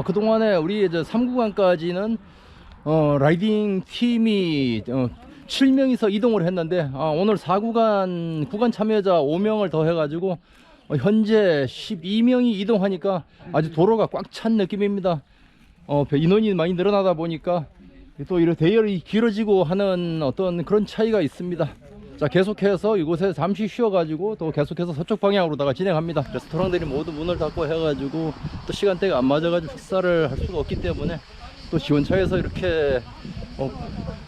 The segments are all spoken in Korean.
어, 그동안에 우리 이제 3구간까지는 어, 라이딩 팀이 어, 7명이서 이동을 했는데 아, 오늘 4구간 구간 참여자 5명을 더 해가지고 어, 현재 12명이 이동하니까 아주 도로가 꽉 찬 느낌입니다. 어, 인원이 많이 늘어나다 보니까 또 이런 대열이 길어지고 하는 어떤 그런 차이가 있습니다. 자 계속해서 이곳에 잠시 쉬어가지고 또 계속해서 서쪽 방향으로다가 진행합니다. 레스토랑들이 모두 문을 닫고 해가지고 또 시간대가 안 맞아가지고 식사를 할 수가 없기 때문에 또 지원차에서 이렇게 어,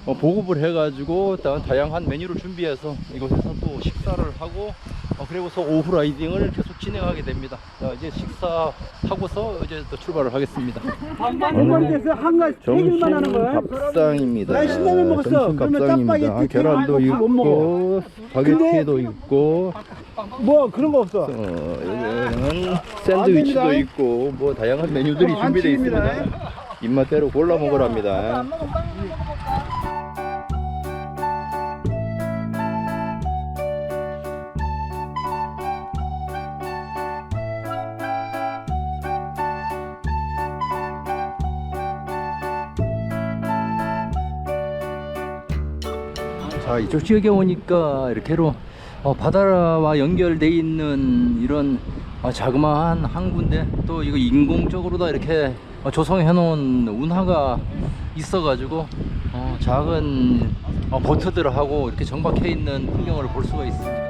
어, 보급을 해가지고 다- 다양한 메뉴를 준비해서 이곳에서 또 식사를 하고 어, 그리고서 오후 라이딩을 계속 진행하게 됩니다. 자 이제 식사하고서 이제 또 출발을 하겠습니다. 한번에서 한가 세 개만 하는 거야? 밥상입니다. 나 신라면 먹었어. 점심 그러면 밥상입니다. 짜파게티 계란도 튀김 못 있고 스파게티도 있고 뭐 그런 거 없어. 어, 여기는 샌드위치도 됩니다. 있고 뭐 다양한 메뉴들이 어, 안 준비되어. 있습니다. 입맛대로 골라 먹으랍니다. 자 이쪽 지역에 오니까 이렇게로 어, 바다와 연결돼 있는 이런 어, 자그마한 항구인데 또 이거 인공적으로 다 이렇게 어, 조성해 놓은 운하가 있어 가지고 어, 작은 어, 보트들하고 이렇게 정박해 있는 풍경을 볼 수가 있습니다.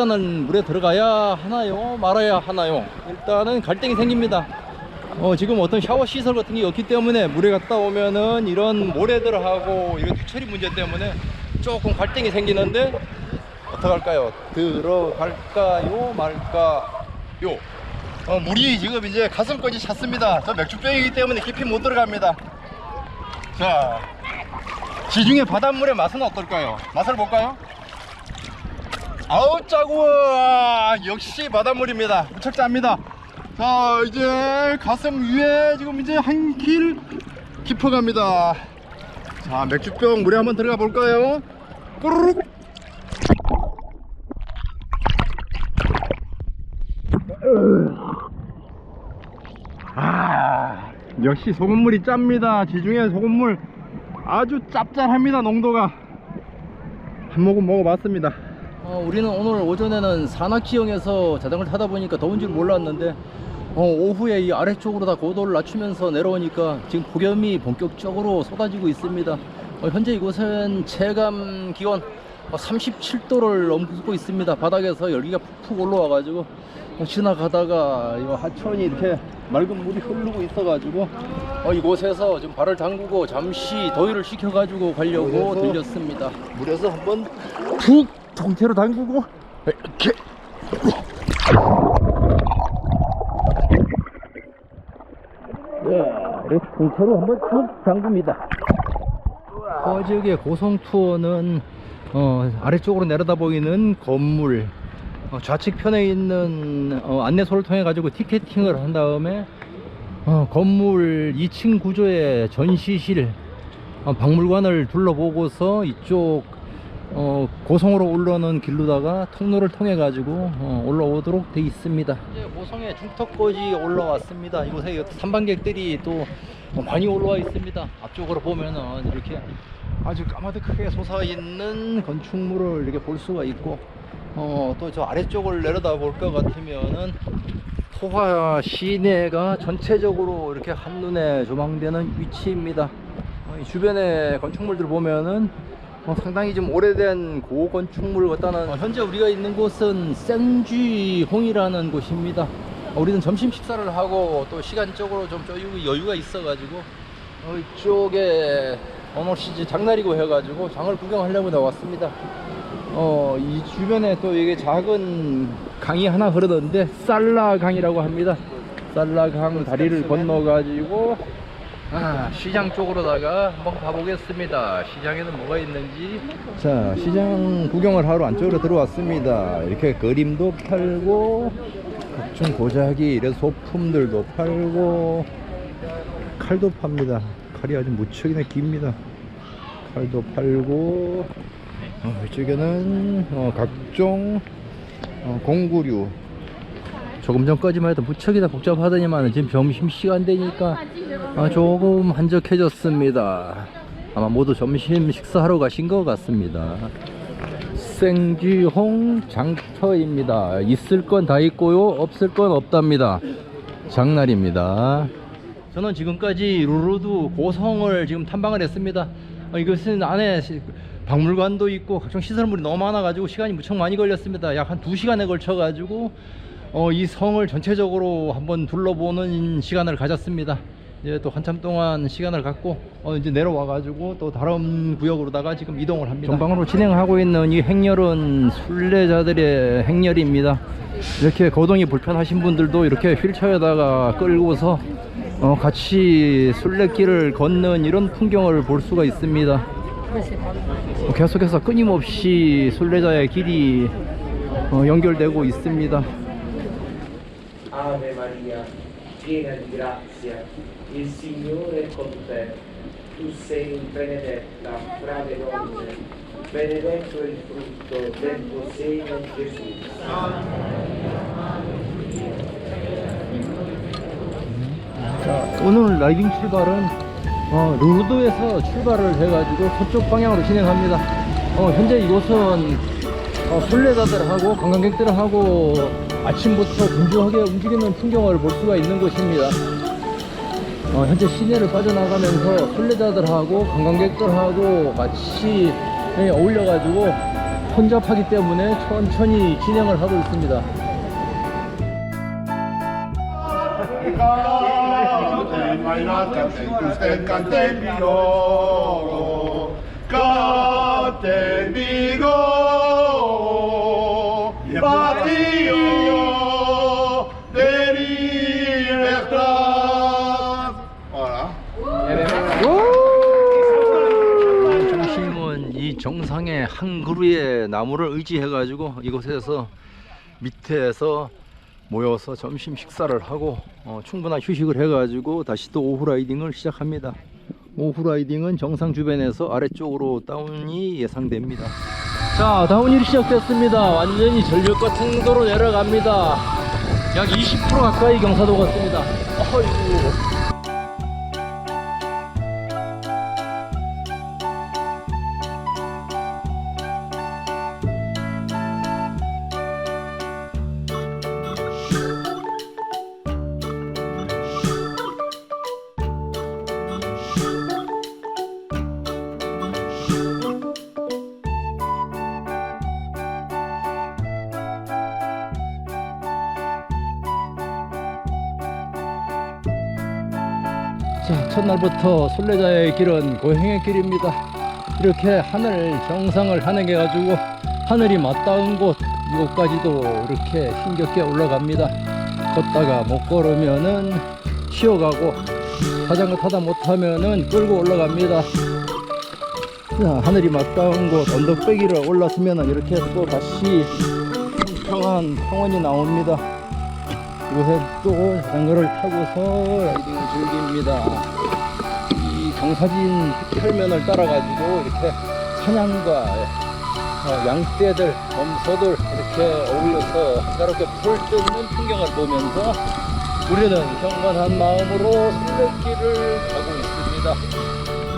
일단은 물에 들어가야 하나요? 말아야 하나요? 일단은 갈등이 생깁니다. 어, 지금 어떤 샤워 시설 같은 게 없기 때문에 물에 갔다 오면은 이런 모래들하고 이런 뒤처리 문제 때문에 조금 갈등이 생기는데 어떡할까요? 들어갈까요? 말까요? 어, 물이 지금 이제 가슴까지 찼습니다. 저 맥주병이기 때문에 깊이 못 들어갑니다. 자, 지중해 바닷물의 맛은 어떨까요? 맛을 볼까요? 아우 짜고 역시 바닷물입니다. 무척 짭니다. 자 이제 가슴 위에 지금 이제 한 길 깊어 갑니다. 자 맥주병 물에 한번 들어가 볼까요? 꾸르륵! 아 역시 소금물이 짭니다. 지중해 소금물 아주 짭짤합니다 농도가. 한 모금 먹어봤습니다 어, 우리는 오늘 오전에는 산악지형에서 자전거를 타다 보니까 더운 줄 몰랐는데 어, 오후에 이 아래쪽으로 다 고도를 낮추면서 내려오니까 지금 폭염이 본격적으로 쏟아지고 있습니다. 어, 현재 이곳은 체감 기온 37도를 넘고 있습니다. 바닥에서 열기가 푹푹 올라와 가지고 어, 지나가다가 이 하천이 이렇게 맑은 물이 흐르고 있어 가지고 어, 이곳에서 좀 발을 담그고 잠시 더위를 식혀 가지고 가려고 물에서- 들렸습니다. 물에서 한번 푹 통째로 담그고 이렇게 네, 이렇게 통째로 한번 쭉 담굽니다. 그 지역의 고성 투어는 어, 아래쪽으로 내려다 보이는 건물 어, 좌측 편에 있는 어, 안내소를 통해 가지고 티켓팅을 한 다음에 어, 건물 2층 구조의 전시실 어, 박물관을 둘러보고서 이쪽 어, 고성으로 올라오는 길로다가 통로를 통해 가지고 어, 올라오도록 돼 있습니다. 이제 고성의 중턱까지 올라왔습니다. 이곳에 탐방객들이 또 어, 많이 올라와 있습니다. 앞쪽으로 보면은 이렇게 아주 까마득하게 솟아 있는 건축물을 이렇게 볼 수가 있고 어, 또 저 아래쪽을 내려다 볼 것 같으면은 소화 시내가 전체적으로 이렇게 한눈에 조망되는 위치입니다. 어, 이 주변의 건축물들 보면은 어, 상당히 좀 오래된 고건축물 같다는 어, 현재 우리가 있는 곳은 생쥐홍이라는 곳입니다. 어, 우리는 점심 식사를 하고 또 시간적으로 좀 여유, 여유가 있어 가지고 어, 이쪽에 시즌 장날이고 해가지고 장을 구경하려고 나왔습니다. 어, 이 주변에 또 이게 작은 강이 하나 흐르는데 살라강이라고 합니다. 살라강 다리를 건너가지고 아, 시장 쪽으로다가 한번 가보겠습니다. 시장에는 뭐가 있는지. 자, 시장 구경을 하러 안쪽으로 들어왔습니다. 이렇게 그림도 팔고, 각종 도자기, 이런 소품들도 팔고, 칼도 팝니다. 칼이 아주 무척이나 깁니다. 칼도 팔고, 어, 이쪽에는 어, 각종 어, 공구류. 조금 전까지만 해도 무척이나 복잡하더니만 지금 점심시간 되니까 아, 조금 한적해졌습니다. 아마 모두 점심 식사하러 가신 것 같습니다. 생쥐홍 장터입니다. 있을 건 다 있고요, 없을 건 없답니다. 장날입니다. 저는 지금까지 루루두 고성을 지금 탐방을 했습니다. 어, 이것은 안에 시- 박물관도 있고 각종 시설물이 너무 많아 가지고 시간이 무척 많이 걸렸습니다. 약한 2시간에 걸쳐 가지고 어, 이 성을 전체적으로 한번 둘러보는 시간을 가졌습니다. 이제 또 한참 동안 시간을 갖고 어, 이제 내려와 가지고 또 다른 구역으로다가 지금 이동을 합니다. 전방으로 진행하고 있는 이 행렬은 순례자들의 행렬입니다. 이렇게 거동이 불편하신 분들도 이렇게 휠체어에다가 끌고서 어, 같이 순례길을 걷는 이런 풍경을 볼 수가 있습니다. 어, 계속해서 끊임없이 순례자의 길이 어, 연결되고 있습니다. Ave Maria, piena di grazia, il Signore è con te. Tu sei benedetta fra le donne, benedetto il frutto del tuo seno, Gesù. 자, 오늘 라이딩 출발은 어, 루르드에서 출발을 해가지고 서쪽 방향으로 진행합니다. 어, 현재 이곳은 어, 순례자들하고 관광객들하고 아침부터 분주하게 움직이는 풍경을 볼 수가 있는 곳입니다. 어, 현재 시내를 빠져나가면서 순례자들하고 관광객들하고 같이 예, 어울려가지고 혼잡하기 때문에 천천히 진행을 하고 있습니다. 중심은 이 정상의 한 그루의 나무를 의지해 가지고 이곳에서 밑에서 모여서 점심 식사를 하고 어, 충분한 휴식을 해 가지고 다시 또 오후 라이딩을 시작합니다. 오후 라이딩은 정상 주변에서 아래쪽으로 다운이 예상됩니다. 자, 다운힐이 시작됐습니다. 완전히 전력과 통도로 내려갑니다. 약 20% 가까이 경사도 같습니다. 어이구. 첫날부터 순례자의 길은 고행의 길입니다. 이렇게 하늘 정상을 하늘해 가지고 하늘이 맞닿은 곳 이곳까지도 이렇게 힘겹게 올라갑니다. 걷다가 못 걸으면은 쉬어가고 자전거 타다 못하면은 끌고 올라갑니다. 자, 하늘이 맞닿은 곳 언덕배기를 올라서면은 이렇게 또 다시 평안 평원이 나옵니다. 이곳에 또 자전거를 타고서 라이딩을 즐깁니다. 이 경사진 혈면을 따라가지고 이렇게 사냥과 어, 양떼들, 검소들 이렇게 어울려서 한가롭게 풀 뜯는 풍경을 보면서 우리는 경건한 마음으로 순례길을 가고 있습니다.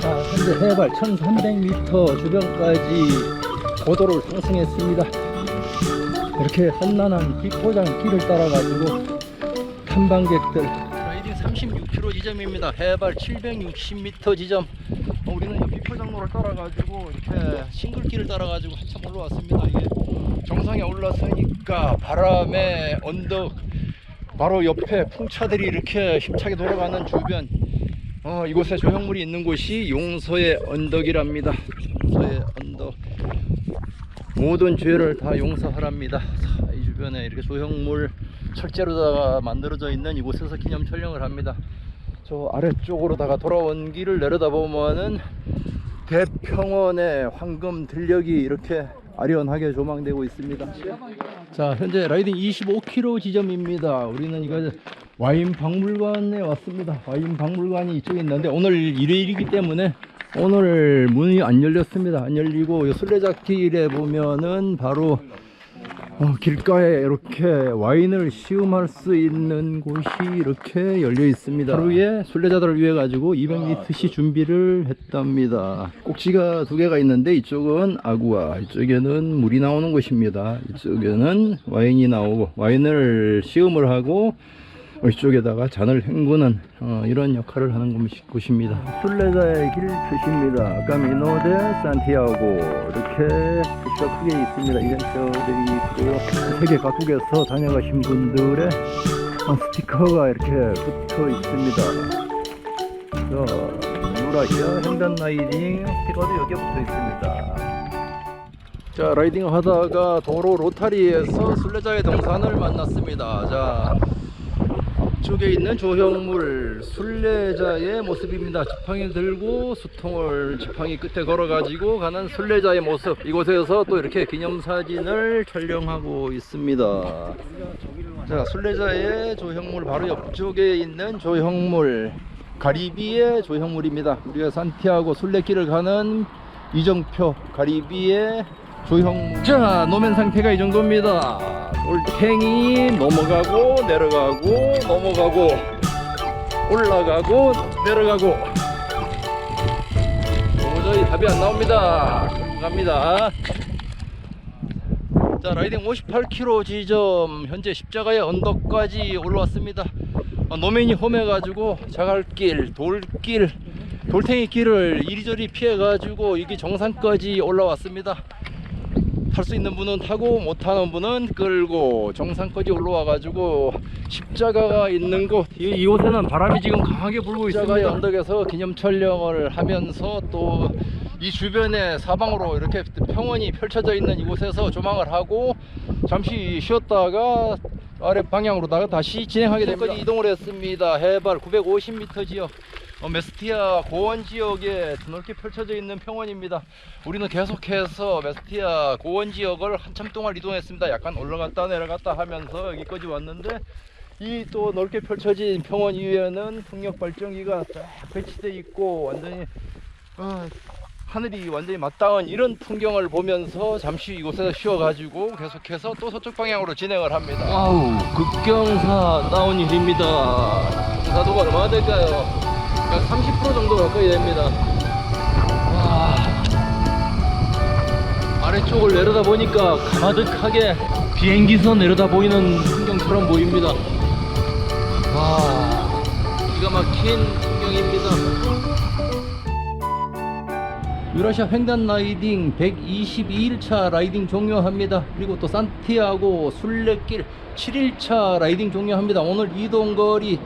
자, 현재 해발 1300m 주변까지 고도를 상승했습니다. 이렇게 험난한 비포장 길을 따라가지고 탐방객들. 라이딩 36km 지점입니다. 해발 760m 지점. 어, 우리는 이 비포장로를 따라가지고 이렇게 싱글길을 따라가지고 한참 올라왔습니다. 이게 정상에 올라서니까 바람에 언덕 바로 옆에 풍차들이 이렇게 힘차게 돌아가는 주변. 어, 이곳에 조형물이 있는 곳이 용서의 언덕이랍니다. 용서의 언덕. 모든 죄를 다 용서하랍니다. 자, 이 주변에 이렇게 조형물 철제로다가 만들어져 있는 이곳에서 기념 촬영을 합니다. 저 아래쪽으로다가 돌아온 길을 내려다보면은 대평원의 황금 들녘이 이렇게 아련하게 조망되고 있습니다. 자, 현재 라이딩 25km 지점입니다. 우리는 이거 와인 박물관에 왔습니다. 와인 박물관이 이쪽에 있는데 오늘 일요일이기 때문에 오늘 문이 안 열렸습니다. 안 열리고 이 술래잡길에 보면은 바로 어, 길가에 이렇게 와인을 시음할 수 있는 곳이 이렇게 열려 있습니다. 하루에 순례자들을 위해 가지고 200리터씩 준비를 했답니다. 꼭지가 두 개가 있는데 이쪽은 아구아, 이쪽에는 물이 나오는 곳입니다. 이쪽에는 와인이 나오고 와인을 시음을 하고 이쪽에다가 잔을 헹구는 어, 이런 역할을 하는 곳입니다. 순례자의 길 표시입니다. 까미노 데 산티아고 이렇게 표시가 크게 있습니다. 이벤트들이 있고요. 세계 각국에서 다녀가신 분들의 어, 스티커가 이렇게 붙어 있습니다. 자, 유라시아 횡단 라이딩 스티커도 여기에 붙어 있습니다. 자, 라이딩 하다가 도로 로타리에서 순례자의 동산을 만났습니다. 자, 쪽에 있는 조형물 순례자의 모습입니다. 지팡이를 들고 수통을 지팡이 끝에 걸어가지고 가는 순례자의 모습. 이곳에서 또 이렇게 기념사진을 촬영하고 있습니다. 자, 순례자의 조형물 바로 옆쪽에 있는 조형물 가리비의 조형물입니다. 우리가 산티아고 순례길을 가는 이정표 가리비의 조형물. 자, 노면 상태가 이 정도입니다. 올탱이 넘어가고 내려가고 넘어가고 올라가고 내려가고 도저히 답이 안 나옵니다. 갑니다. 자 라이딩 58km 지점 현재 십자가의 언덕까지 올라왔습니다 어, 노면이 험해가지고 자갈길 돌길 돌탱이 길을 이리저리 피해가지고 여기 정상까지 올라왔습니다 탈 수 있는 분은 타고 못 타는 분은 끌고 정상까지 올라와 가지고 십자가가 있는 곳 이, 이곳에는 바람이 지금 강하게 불고 있습니다 십자가의 언덕에서 기념 촬영을 하면서 또 이 주변에 사방으로 이렇게 평원이 펼쳐져 있는 이곳에서 조망을 하고 잠시 쉬었다가 아래 방향으로다가 다시 진행하게 됩니다. 이동을 했습니다. 해발 950m 지역 어, 메스티아 고원 지역에 넓게 펼쳐져 있는 평원입니다. 우리는 계속해서 메스티아 고원 지역을 한참 동안 이동했습니다. 약간 올라갔다 내려갔다 하면서 여기까지 왔는데 이 또 넓게 펼쳐진 평원 이외에는 풍력 발전기가 쫙 배치돼 있고 완전히 어, 하늘이 완전히 맞닿은 이런 풍경을 보면서 잠시 이곳에서 쉬어가지고 계속해서 또 서쪽 방향으로 진행을 합니다. 와우, 급경사 나온 일입니다. 경사도가 얼마나 될까요? 약 30% 정도 가까이 됩니다. 와, 아래쪽을 내려다 보니까 가마득하게 비행기선 내려다 보이는 풍경처럼 보입니다. 와, 기가 막힌 풍경입니다. 유라시아 횡단 라이딩 122일차 라이딩 종료합니다. 그리고 또 산티아고 순례길 7일차 라이딩 종료합니다. 오늘 이동거리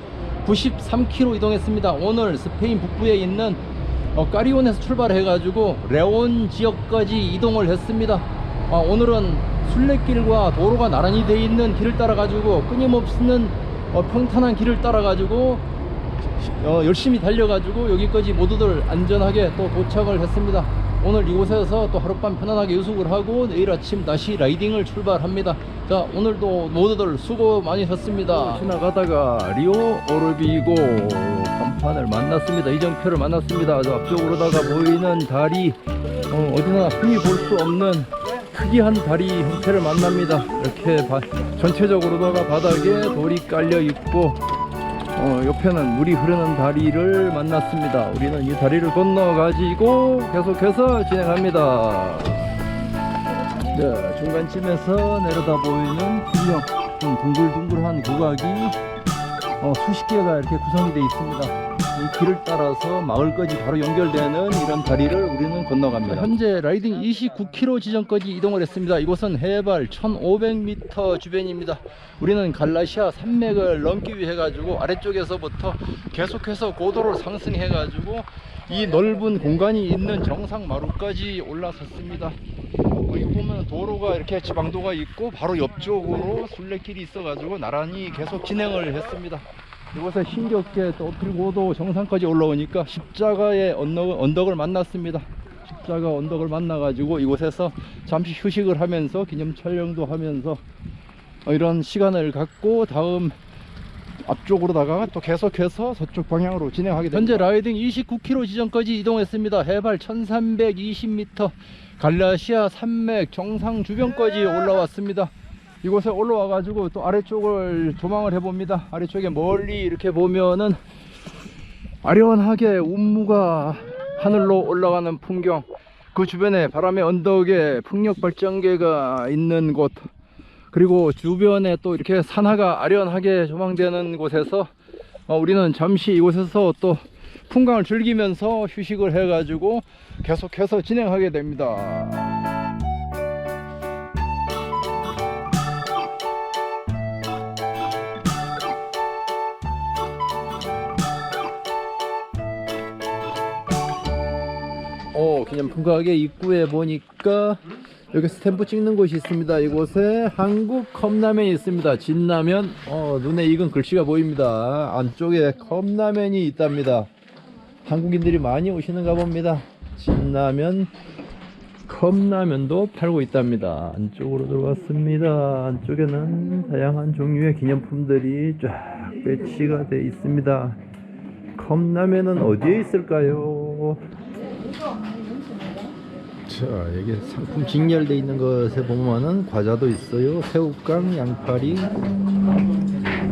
93km 이동했습니다. 오늘 스페인 북부에 있는 어, 까리온에서 출발해 가지고 레온 지역까지 이동을 했습니다. 아, 오늘은 순례길과 도로가 나란히 되어 있는 길을 따라 가지고 끊임없는 어, 평탄한 길을 따라 가지고 어, 열심히 달려 가지고 여기까지 모두들 안전하게 또 도착을 했습니다. 오늘 이곳에서 또 하룻밤 편안하게 유숙을 하고 내일 아침 다시 라이딩을 출발합니다. 자, 오늘도 모두들 수고 많이 하셨습니다. 지나가다가 리오 오르비고 간판을 만났습니다. 이정표를 만났습니다. 저 앞쪽으로다가 보이는 다리, 어, 어디나 흔히 볼 수 없는 특이한 다리 형태를 만납니다. 이렇게 바- 전체적으로다가 바닥에 돌이 깔려 있고 어, 옆에는 물이 흐르는 다리를 만났습니다. 우리는 이 다리를 건너 가지고 계속해서 진행합니다. 네, 중간쯤에서 내려다 보이는 분명 좀 둥글둥글한 구각이 어, 수십 개가 이렇게 구성이 되어 있습니다. 이 길을 따라서 마을까지 바로 연결되는 이런 다리를 우리는 건너갑니다. 현재 라이딩 29km 지점까지 이동을 했습니다. 이곳은 해발 1500m 주변입니다. 우리는 갈라시아 산맥을 넘기 위해 가지고 아래쪽에서부터 계속해서 고도를 상승해 가지고 이 넓은 공간이 있는 정상 마루까지 올라섰습니다. 여기 보면 도로가 이렇게 지방도가 있고 바로 옆쪽으로 순례길이 있어 가지고 나란히 계속 진행을 했습니다. 이곳에 힘겹게 또 그리고도 정상까지 올라오니까 십자가의 언덕, 언덕을 만났습니다. 십자가 언덕을 만나 가지고 이곳에서 잠시 휴식을 하면서 기념 촬영도 하면서 어, 이런 시간을 갖고 다음 앞쪽으로다가 또 계속해서 서쪽 방향으로 진행하게 됩니다. 현재 라이딩 29km 지점까지 이동했습니다. 해발 1320m 갈라시아 산맥 정상 주변까지 올라왔습니다. 이곳에 올라와 가지고 또 아래쪽을 조망을 해봅니다. 아래쪽에 멀리 이렇게 보면은 아련하게 운무가 하늘로 올라가는 풍경 그 주변에 바람의 언덕에 풍력 발전계가 있는 곳 그리고 주변에 또 이렇게 산하가 아련하게 조망되는 곳에서 어, 우리는 잠시 이곳에서 또 풍광을 즐기면서 휴식을 해 가지고 계속해서 진행하게 됩니다. 어, 기념품 가게 입구에 보니까 여기 스탬프 찍는 곳이 있습니다. 이곳에 한국 컵라면이 있습니다. 진라면. 어, 눈에 익은 글씨가 보입니다. 안쪽에 컵라면이 있답니다. 한국인들이 많이 오시는가 봅니다. 진라면, 컵라면도 팔고 있답니다. 안쪽으로 들어왔습니다. 안쪽에는 다양한 종류의 기념품들이 쫙 배치가 되어 있습니다. 컵라면은 어디에 있을까요? 자, 여기 상품 직렬되어 있는 것에 보면은 과자도 있어요. 새우깡, 양파리.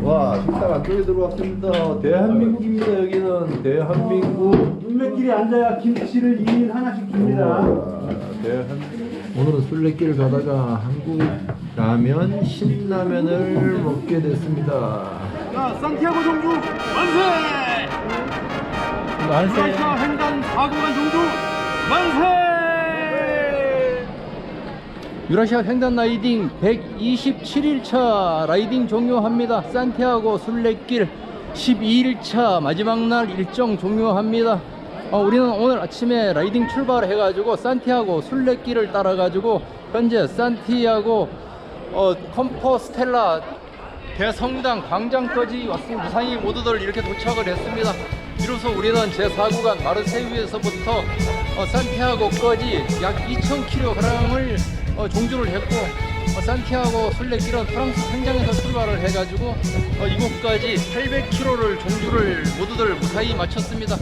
와, 식당 안쪽에 들어왔습니다. 대한민국입니다. 여기는 대한민국. 눈매끼리 앉아야 김치를 2인 하나씩 줍니다. 와, 대한민국. 오늘은 술래길 가다가 한국 라면, 신라면을 먹게 됐습니다. 자, 산티아고 정주 만세! 만세. 횡단 4구간 정주 만세! 유라시아 횡단 라이딩 127일차 라이딩 종료합니다. 산티아고 순례길 12일차 마지막 날 일정 종료합니다. 어, 우리는 오늘 아침에 라이딩 출발을 해가지고 산티아고 순례길을 따라가지고 현재 산티아고 어, 컴포스텔라 대성당 광장까지 왔습니다. 무사히 모두들 이렇게 도착을 했습니다. 이로써 우리는 제4구간 마르세유에서부터 어, 산티아고까지 약 2,000km을 어, 종주를 했고 어, 산티아고 순례길은 프랑스 생장에서 출발을 해가지고 어, 이곳까지 800km를 종주를 모두들 무사히 마쳤습니다.